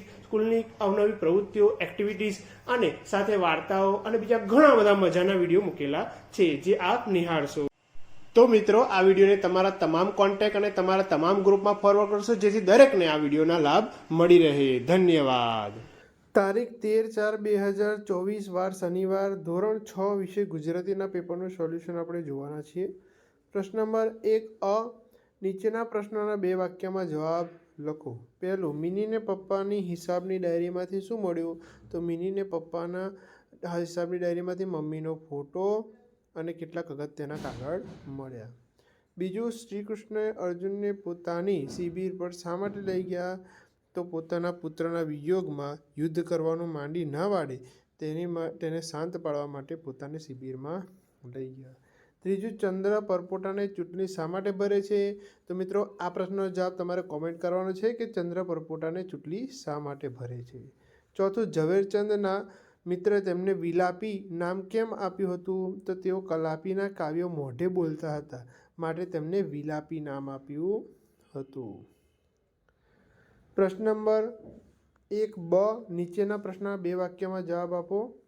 સ્કૂલની અવનવી પ્રવૃત્તિઓ એક્ટિવિટીઝ અને સાથે વાર્તાઓ અને બીજા ઘણા બધા મજાના વીડિયો મૂકેલા છે, જે આપ નિહાળશો. તો મિત્રો, આ વિડીયોને તમારા તમામ કોન્ટેક્ટ અને તમારા તમામ ગ્રુપમાં ફોરવર્ડ કરશો, જેથી દરેકને આ વિડીયોના લાભ મળી રહે. ધન્યવાદ. તારીખ તેર ચાર બે હજાર ચોવીસ, વાર શનિવાર, ધોરણ છ વિશે ગુજરાતીના પેપરનું સોલ્યુશન આપણે જોવાના છીએ. પ્રશ્ન નંબર એક અ, નીચેના પ્રશ્નોના બે વાક્યમાં જવાબ લખો. પહેલું, મિનીને પપ્પાની હિસાબની ડાયરીમાંથી શું મળ્યું? તો મિનીને પપ્પાના હિસાબની ડાયરીમાંથી મમ્મીનો ફોટો અને કેટલાક અગત્યના કાગળ મળ્યા. બીજું, શ્રીકૃષ્ણએ અર્જુનને પોતાની શિબિર પર શા માટે લઈ ગયા? તો પોતાના પુત્રના વિયોગમાં યુદ્ધ કરવાનું માંડી ન વાળે, તેની તેને શાંત પાડવા માટે પોતાની શિબિરમાં લઈ ગયા. ત્રીજું, ચંદ્ર પરપોટાને ચૂંટણી શા માટે ભરે છે? તો મિત્રો, આ પ્રશ્નનો જવાબ તમારે કોમેન્ટ કરવાનો છે કે ચંદ્ર પરપોટાને ચૂંટણી શા માટે ભરે છે? ચોથું, ઝવેરચંદના મિત્ર તેમને વિલાપી નામ કેમ આપ્યું હતું? તો તેઓ કલાપીના કાવ્યો મોઢે બોલતા હતા, માટે તેમને વિલાપી નામ આપ્યું હતું. પ્રશ્ન નંબર એક, બ, નીચેના પ્રશ્નના બે વાક્યમાં જવાબ આપો.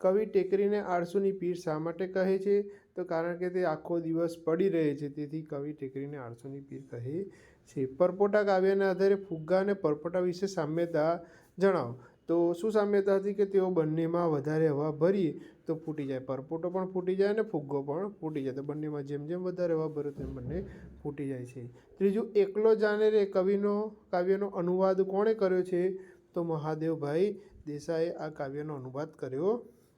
કવિ ટેકરીને આળસુની પીર શા માટે કહે છે? તો કારણ કે તે આખો દિવસ પડી રહે છે, તેથી કવિ ટેકરીને આળસોની પીર કહે છે પરપોટા કાવ્યના આધારે ફુગ્ગા અને પરપોટા વિશે સામ્યતા જણાવો. તો શું સામ્યતા હતી કે તેઓ બંનેમાં વધારે હવા ભરીએ તો ફૂટી જાય? પરપોટો પણ ફૂટી જાય અને ફુગ્ગો પણ ફૂટી જાય. તો બંનેમાં જેમ જેમ વધારે હવા ભરે તેમ બંને ફૂટી જાય છે. ત્રીજું, એકલો જાણે રે કવિનો કાવ્યનો અનુવાદ કોણે કર્યો છે? તો મહાદેવભાઈ દેસાઈએ આ કાવ્યનો અનુવાદ કર્યો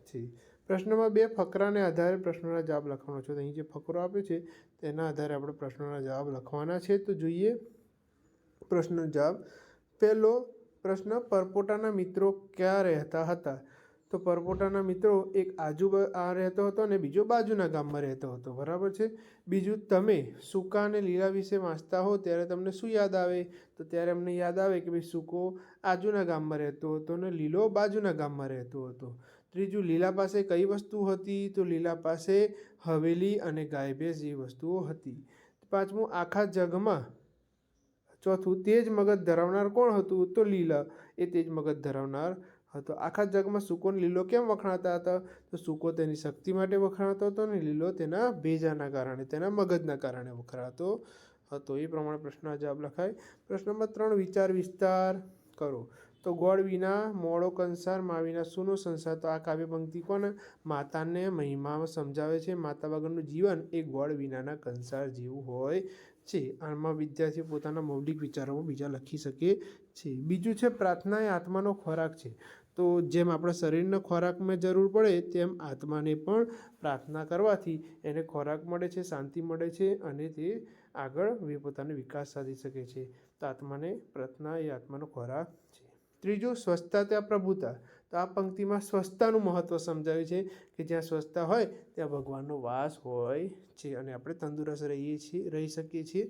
છે. પ્રશ્નમાં બે ફકરાને આધારે પ્રશ્નોના જવાબ લખવાનો છે. તો અહીં જે ફકરો આપ્યો છે, તેના આધારે આપણે પ્રશ્નોના જવાબ લખવાના છે. તો જોઈએ પ્રશ્નનો જવાબ. પહેલો પ્રશ્ન, પરપોટાના મિત્રો ક્યાં રહેતા હતા? તો પરપોટાના મિત્રો એક આજુ આ રહેતો હતો અને બીજો બાજુના ગામમાં રહેતો હતો. બરાબર છે? બીજું, તમે સૂકા અને લીલા વિશે વાંચતા હો ત્યારે તમને શું યાદ આવે? તો ત્યારે અમને યાદ આવે કે ભાઈ સૂકો આજુના ગામમાં રહેતો હતો અને લીલો બાજુના ગામમાં રહેતો હતો. ત્રીજું, લીલા પાસે કઈ વસ્તુ હતી? તો લીલા પાસે હવેલી અને ગાય ભેંસ જેવી વસ્તુઓ હતી. પાંચમું, આખા જગમાં. ચોથું, તેજ મગજ ધરાવનાર કોણ હતું? તો લીલા. એ તેજ મગજ ધરાવનાર હતો. આખા જગમાં સુકોને લીલો કેમ વખણાતા હતા? તો સૂકો તેની શક્તિ માટે વખણાતો હતો ને લીલો તેના ભેજાના કારણે, તેના મગજના કારણે વખણાતો હતો. એ પ્રમાણે પ્રશ્ન જવાબ લખાય. પ્રશ્ન નંબર ત્રણ, વિચાર વિસ્તાર કરો. તો ગોળ વિના મોડો કંસાર મા વિના સુનો સંસાર. તો આ કાવ્ય પંક્તિ કોને? માતાને મહિમામાં સમજાવે છે. માતા વગરનું જીવન એ ગોળ વિનાના કંસાર જેવું હોય છે. આમાં વિદ્યાર્થીઓ પોતાના મૌલિક વિચારોમાં બીજા લખી શકે છે. બીજું છે, પ્રાર્થના એ આત્માનો ખોરાક છે. તો જેમ આપણા શરીરનો ખોરાકમાં જરૂર પડે, તેમ આત્માને પણ પ્રાર્થના કરવાથી એને ખોરાક મળે છે, શાંતિ મળે છે અને તે આગળ પોતાનો વિકાસ સાધી શકે છે. તો આત્માને પ્રાર્થના એ આત્માનો ખોરાક છે. ત્રીજું સ્વસ્થતા ત્યાં પ્રભુતા. તો આ પંક્તિમાં સ્વસ્થતાનું મહત્ત્વ સમજાવ્યું છે કે જ્યાં સ્વસ્થતા હોય, ત્યાં ભગવાનનો વાસ હોય છે અને આપણે તંદુરસ્ત રહીએ છીએ, રહી શકીએ છીએ.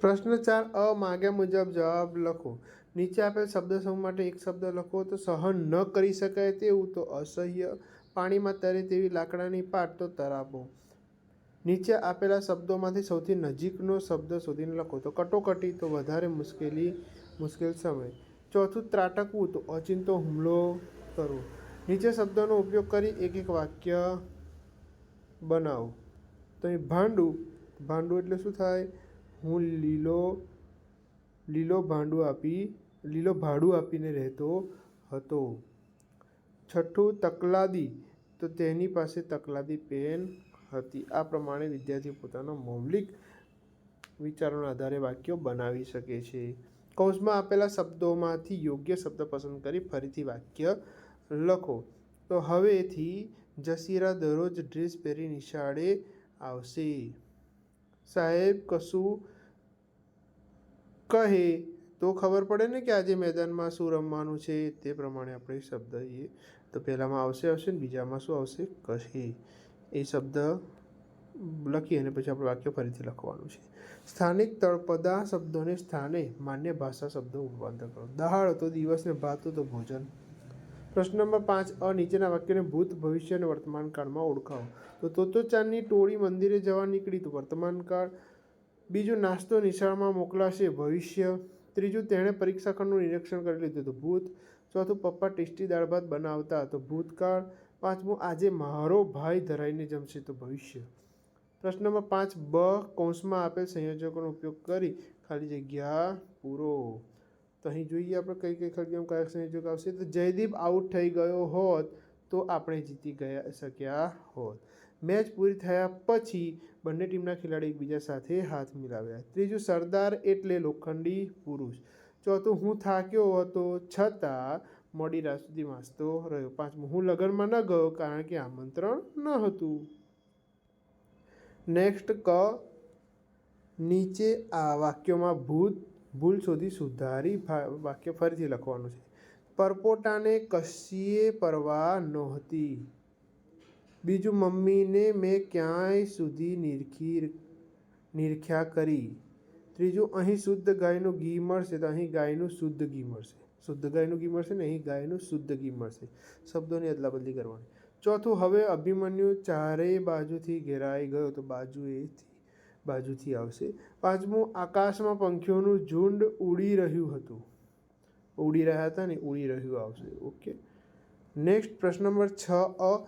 પ્રશ્ન ચાર, અ મુજબ જવાબ લખો. નીચે આપેલ શબ્દ સમૂહ માટે એક શબ્દ લખો તો સહન ન કરી શકાય તેવું તો અસહ્ય. પાણીમાં તરે તેવી લાકડાની પાટ તો તરાપો. નીચે આપેલા શબ્દોમાંથી સૌથી નજીકનો શબ્દ શોધીને લખો તો કટોકટી તો વધારે મુશ્કેલી, મુશ્કેલ સમય. ચોથું ત્રાટકવું તો અચિંતો હુમલો કરવો. નીચે શબ્દોનો ઉપયોગ કરી એક એક વાક્ય બનાવો. તો અહીં ભાંડું ભાંડું એટલે શું થાય? હું લીલો લીલો ભાંડું આપી, લીલો ભાડું આપીને રહેતો હતો. છઠ્ઠું, તકલાદી. તો તેની પાસે તકલાદી પેન હતી. આ પ્રમાણે વિદ્યાર્થી પોતાના મૌલિક વિચારોના આધારે વાક્યો બનાવી શકે છે. કૌંસમાં આપેલા શબ્દોમાંથી યોગ્ય શબ્દ પસંદ કરી ફરીથી વાક્ય લખો. તો હવેથી જસીરા દરરોજ ડ્રેસ પહેરી નિશાળે આવશે. સાહેબ, કશું કહે તો ખબર પડે ને કે આજે મેદાનમાં શું રમવાનું છે? તે પ્રમાણે આપણે શબ્દ એ તો પહેલામાં આવશે આવશે ને બીજામાં શું આવશે? કહે. એ શબ્દ લખી અને પછી આપણે વાક્ય ફરીથી લખવાનું છે. સ્થાનિક તળપદા શબ્દોને સ્થાને માન્ય ભાષા શબ્દો રૂપાંતર કરો. દહાડ હતો દિવસ ને ભાત તો ભોજન. પ્રશ્ન નંબર પાંચ, અ, નીચેના વાક્યને ભૂત, ભવિષ્ય અને વર્તમાન કાળમાં ઓળખાવો. તો તોતોચાનની ટોળી મંદિરે જવા નીકળી તો વર્તમાન કાળ બીજું નાસ્તો નિશાળમાં મોકલાશે ભવિષ્ય. ત્રીજું, તેણે પરીક્ષા ખંડનું નિરીક્ષણ કરી લીધું તો ભૂત. ચોથું, પપ્પા ટેસ્ટી દાળ ભાત બનાવતા તો ભૂતકાળ. પાંચમું, આજે મારો ભાઈ ધરાઈને જમશે તો ભવિષ્ય. પ્રશ્ન નંબર પાંચ, બ કૌંસમાં આપેલ સંયોજકોનો ઉપયોગ કરી ખાલી જગ્યા પૂરો. તો અહીં જોઈએ આપણે કઈ કઈ ખગીઓમાં કયા સંયોજક આવશે. તો જયદીપ આઉટ થઈ ગયો હોત તો આપણે જીતી ગયા શક્યા હોત. મેચ પૂરી થયા પછી બંને ટીમના ખેલાડી એકબીજા સાથે હાથ મિલાવ્યા. ત્રીજું, સરદાર એટલે લોખંડી પુરુષ. ચોથું, હું થાક્યો હતો છતાં મોડી રાત સુધી વાંચતો રહ્યો. પાંચમું, હું લગ્નમાં ન ગયો કારણ કે આમંત્રણ ન હતું. નેક્સ્ટ ક નીચે આ વાક્યોમાં ભૂત, ભૂલ શોધી સુધારી વાક્ય ફરીથી લખવાનું છે. પરપોટાને કશીએ પરવા નહોતી. બીજું, મમ્મીને મેં ક્યાંય સુધી નિરખી નિરખ્યા કરી. ત્રીજું, અહીં શુદ્ધ ગાયનું ઘી મળશે તો અહીં ગાયનું શુદ્ધ ઘી મળશે. શુદ્ધ ગાયનું ઘી મળશે ને અહીં ગાયનું શુદ્ધ ઘી મળશે. શબ્દોની અદલાબદલી કરવાની. ચોથું, હવે અભિમન્યુ ચારેય બાજુથી ઘેરાઈ ગયો તો બાજુએથી, બાજુથી આવશે. પાંચમું, આકાશમાં પંખીઓનું ઝુંડ ઉડી રહ્યું હતું. ઉડી રહ્યા હતા ને ઉડી રહ્યું આવશે. ઓકે. નેક્સ્ટ, પ્રશ્ન નંબર છ, અ,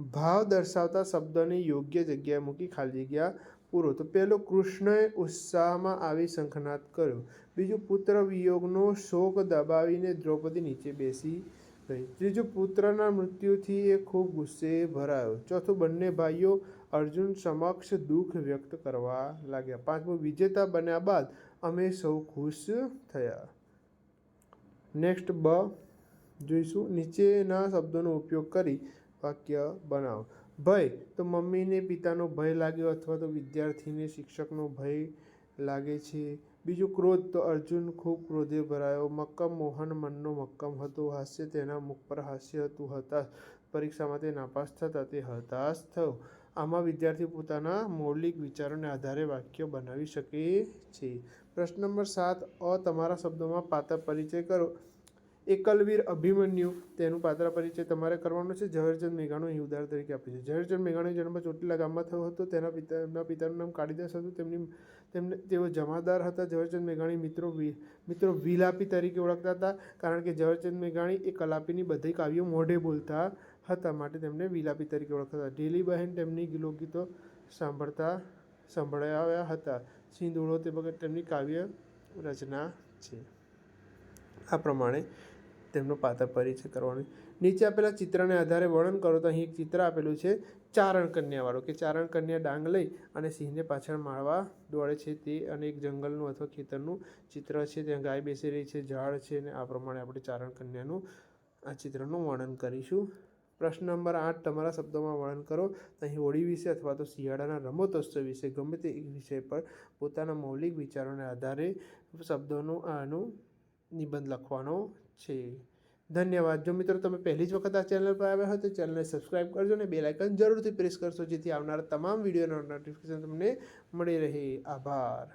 ભાવ દર્શાવતા શબ્દને યોગ્ય જગ્યાએ મૂકી ખાલી જગ્યા પૂરો. તો પહેલો, કૃષ્ણએ ઉત્સાહમાં આવી શંખનાદ કર્યો. બીજું, પુત્ર વિયોગનો શોક દબાવીને દ્રૌપદી નીચે બેસી ગઈ ત્રીજું, પુત્રના મૃત્યુથી એ ખૂબ ગુસ્સે ભરાયો. ચોથું, બંને ભાઈઓ અર્જુન સમક્ષ દુઃખ વ્યક્ત કરવા લાગ્યા. પાંચમું, વિજેતા બન્યા બાદ અમે સૌ ખુશ થયા. નેક્સ્ટ બ, જોઈશું. નીચેના શબ્દોનો ઉપયોગ કરી વાક્ય બનાવો. ભય, તો મમ્મીને પિતાનો ભય લાગ્યો અથવા તો વિદ્યાર્થીને શિક્ષકનો ભય લાગે છે? બીજું ક્રોધ તો અર્જુન ખૂબ ક્રોધે ભરાયો. મક્કમ મોહન મનનો મક્કમ હતો. હાસ્ય તેના મુખ પર હાસ્ય હતું. હતાશ પરીક્ષામાં તે નાપાસ થતા તે હતાશ થયો. આમાં વિદ્યાર્થી પોતાના મૌલિક વિચારોને આધારે વાક્ય બનાવી શકે છે. પ્રશ્ન નંબર સાત, અ તમારા શબ્દોમાં પાત્ર પરિચય કરો. એકલવીર અભિમન્યુ, તેનું પાત્ર પરિચય તમારે કરવાનો છે. ઝવેરચંદ મેઘાણું અહીં ઉદાહરણ તરીકે આપે છે. ઝવેરચંદ મેઘાણો જન્મ ચોટીલા ગામમાં થયો હતો. તેના પિતા, એમના પિતાનું નામ કાળીદાસ હતું. તેમની તેમને, તેઓ જમાદાર હતા. ઝવેરચંદ મેઘાણી મિત્રો મિત્રો વિલાપી તરીકે ઓળખતા હતા, કારણ કે ઝવેરચંદ મેઘાણી એ કલાપીની બધી કાવ્યો મોઢે બોલતા હતા માટે તેમને વિલાપી તરીકે ઓળખતા હતા. ઢીલીબહેન તેમની લોકગીતો સાંભળતા સંભળાવ્યા હતા. સિંધુડો તે વખત તેમની કાવ્ય રચના છે. આ પ્રમાણે તેમનો પાત્ર પરિચય કરવાનો નીચે આપેલા ચિત્રને આધારે વર્ણન કરો તો અહીં એક ચિત્ર આપેલું છે, ચારણ કન્યાવાળું, કે ચારણ કન્યા ડાંગ લઈ અને સિંહને પાછળ મારવા દોડે છે. તે અને એક જંગલનું અથવા ખેતરનું ચિત્ર છે, ત્યાં ગાય બેસી રહી છે, ઝાડ છે અને આ પ્રમાણે આપણે ચારણ કન્યાનું આ ચિત્રનું વર્ણન કરીશું. પ્રશ્ન નંબર આઠ, તમારા શબ્દોમાં વર્ણન કરો. અહીં હોળી વિશે અથવા તો શિયાળાના રમતોત્સવ વિશે, ગમે તે વિષય પર પોતાના મૌલિક વિચારોને આધારે શબ્દોનું આનું નિબંધ લખવાનો છે. ધન્યવાદ. જો મિત્રો તમે પહેલી જ વખત આ ચેનલ પર આવ્યા હોય તો ચેનલને સબસ્ક્રાઇબ કરજો અને બેલ આઇકન જરૂરથી પ્રેસ કરશો, જેથી આવનારા તમામ વિડીયોના નોટિફિકેશન તમને મળી રહે. આભાર.